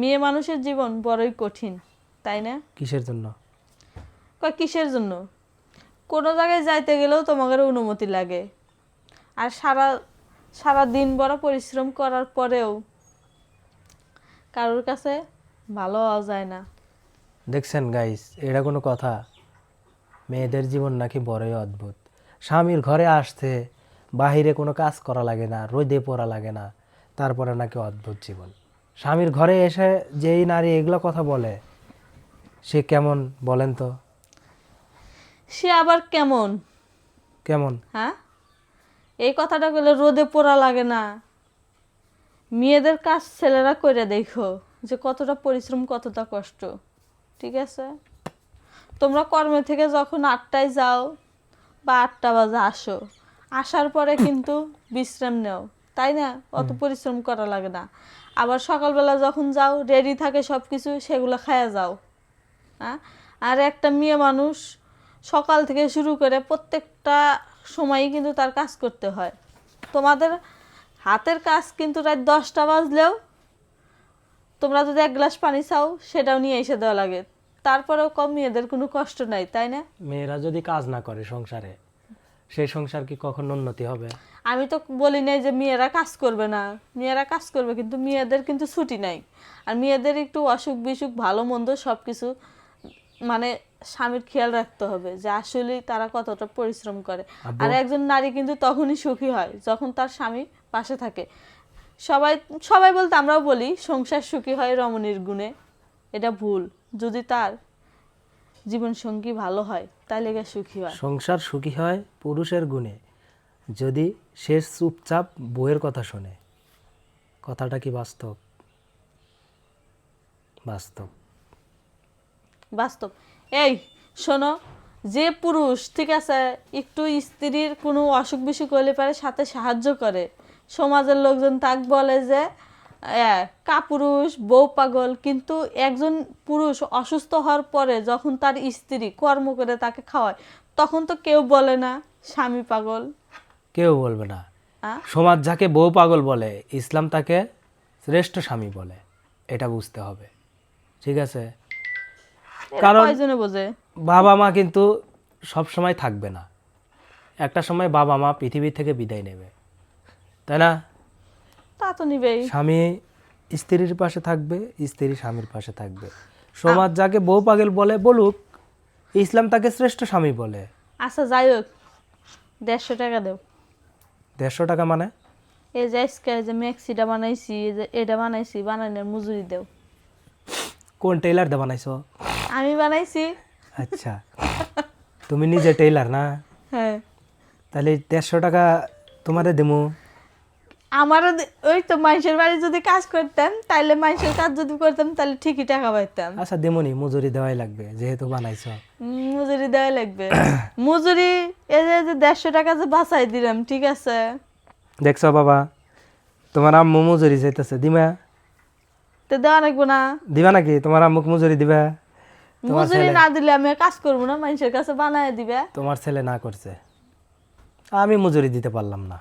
মেয়ে মানুষের জীবন বড়ই কঠিন তাই না? কিসের জন্য? কয় কিসের জন্য? কোনো জায়গায় যাইতে গেলেও তোমাদের অনুমতি লাগে। আর সারা সারা দিন বড় পরিশ্রম করার পরেও কারোর কাছে ভালো হওয়া যায় না। দেখছেন গাইস এটা কোনো কথা। মেয়েদের জীবন নাকি বড়ই অদ্ভুত। স্বামীর ঘরে আসতে বাহিরে কোনো কাজ করা লাগে না রোদে পড়া লাগে না তারপরে নাকি অদ্ভুত জীবন। স্বামীর ঘরে এসে যেই নারী এগুলো কথা বলে সে কেমন বলেন তো? সে আবার কেমন? কেমন? হ্যাঁ? এই কথাটা বলে রোদে পোড়া লাগে না। মেয়েদের কাজ ছেলেরা করে দেখো যে কতটা পরিশ্রম কতটা কষ্ট। ঠিক আছে? তোমরা কর্মে থেকে যখন আটটায় যাও বা আটটা বাজে আসো আসার পরে কিন্তু বিশ্রাম নেও। তাই না? অত পরিশ্রম করা লাগে না। আবার সকালবেলা যখন যাও রেডি থাকে সব কিছু সেগুলো খায়া যাও। হ্যাঁ আর একটা মেয়ে মানুষ সকাল থেকে শুরু করে প্রত্যেকটা সময়ই কিন্তু তার কাজ করতে হয়। তোমাদের হাতের কাজ কিন্তু রাত দশটা বাজলেও তোমরা যদি এক গ্লাস পানি চাও সেটাও নিয়ে এসে দেওয়া লাগে। তারপরেও কম মেয়েদের কোনো কষ্ট নাই তাই না? মেয়েরা যদি কাজ না করে সংসারে সেই সংসার কি কখনো উন্নতি হবে? আমি তো বলি নাই যে মেয়েরা কাজ করবে না। মেয়েরা কাজ করবে কিন্তু মেয়েদের কিন্তু ছুটি নাই। আর মেয়েদের একটু অসুখ বিসুখ ভালো মন্দ সব কিছু মানে স্বামীর খেয়াল রাখতে হবে যে আসলেই তারা কতটা পরিশ্রম করে। আর একজন নারী কিন্তু তখনই সুখী হয় যখন তার স্বামী পাশে থাকে। সবাই সবাই বলতে আমরাও বলি সংসার সুখী হয় রমণীর গুণে। এটা ভুল। যদি তার জীবনসঙ্গী ভালো হয় তাহলে গিয়ে সুখী হয়। সংসার সুখী হয় পুরুষের গুণে যদি সে চুপচাপ বইয়ের কথা শোনে। কথাটা কি বাস্তব? বাস্তব। বাস্তব। এই শোনো যে পুরুষ ঠিক আছে একটু স্ত্রীর কোনো অসুখ বিসুখ হলে পারে সাথে সাহায্য করে। সমাজের লোকজন তাক বলে যে কাপুরুষ বউ পাগল কিন্তু একজন পুরুষ অসুস্থ হওয়ার পরে যখন তার স্ত্রী কর্ম করে তাকে খাওয়ায় তখন তো কেউ বলে না স্বামী পাগল। কেউ বলবে না। সমাজ যাকে বউ পাগল বলে ইসলাম তাকে শ্রেষ্ঠ স্বামী বলে এটা বুঝতে হবে। ঠিক আছে? কারণ- বাবা মা কিন্তু সব সময় থাকবে না। একটা সময় বাবা মা পৃথিবী থেকে বিদায় নেবে। তাই না? তা তো নিবেই স্বামী স্ত্রীর পাশে থাকবে স্ত্রী স্বামীর পাশে থাকবে। সমাজ যাকে বউ পাগল বলে বলুক ইসলাম তাকে শ্রেষ্ঠ স্বামী বলে। আচ্ছা যাই হোক দেড়শো টাকা দেও। দেড়শো টাকা মানে? এই যে আজকে যে ম্যাক্সিটা বানাইছি এই যে এটা বানাইছি বানানোর মজুরি দেও। কোন টেইলার দে বানাইছো? আমি বানাইছি। আচ্ছা তুমি নিজে টেইলার না? হ্যাঁ। তাহলে দেড়শো টাকা তোমারে দেবো আমারও ওই তো মানুষের বাড়ি যদি কাজ করতাম তাহলে মানুষের কাজ যদি করতাম তাহলে ঠিকই টাকা পাইতাম। আচ্ছা দেমনি মজুরি দেওয়াই লাগবে যেহেতু বানাইছো। মজুরি দেওয়া লাগবে। মজুরি এই যে যে দেড়শো টাকা যে বাঁচাই দিলাম ঠিক আছে? দেখছ বাবা তোমার আম্মু মজুরি চাইতেছে দিমা? তো দেওয়া লাগবো না। দিবা নাকি? তোমার আম্মুক মজুরি দিবা? মজুরি না দিলে আমি কাজ করব না মানুষের কাছে বানায় দিবে। তোমার ছেলে না করছে। আমি মজুরি দিতে পারলাম না।